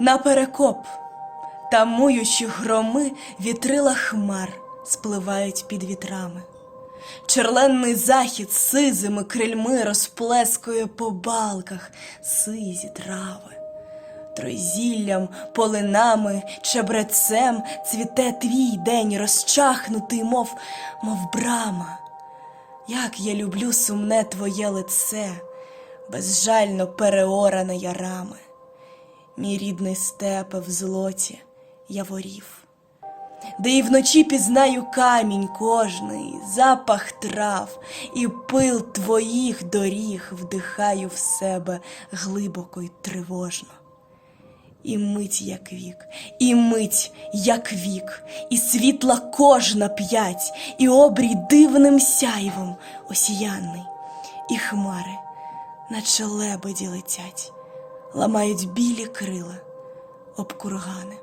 наперекоп, тамуючи громи, вітрила хмар спливають під вітрами. Черленний захід сизими крильми розплескує по балках сизі трави. Тройзіллям, полинами, чебрецем цвіте твій день розчахнутий, мов, мов брама. Як я люблю сумне твоє лице, безжально переоране ярами. Мій рідний степе в злоті яворів, де і вночі пізнаю камінь кожний, запах трав і пил твоїх доріг вдихаю в себе глибоко й тривожно. І мить як вік, і мить як вік, і світла кожна п'ять, і обрій дивним сяйвом осіяний, і хмари, наче лебеді летять, ламають білі крила об кургани.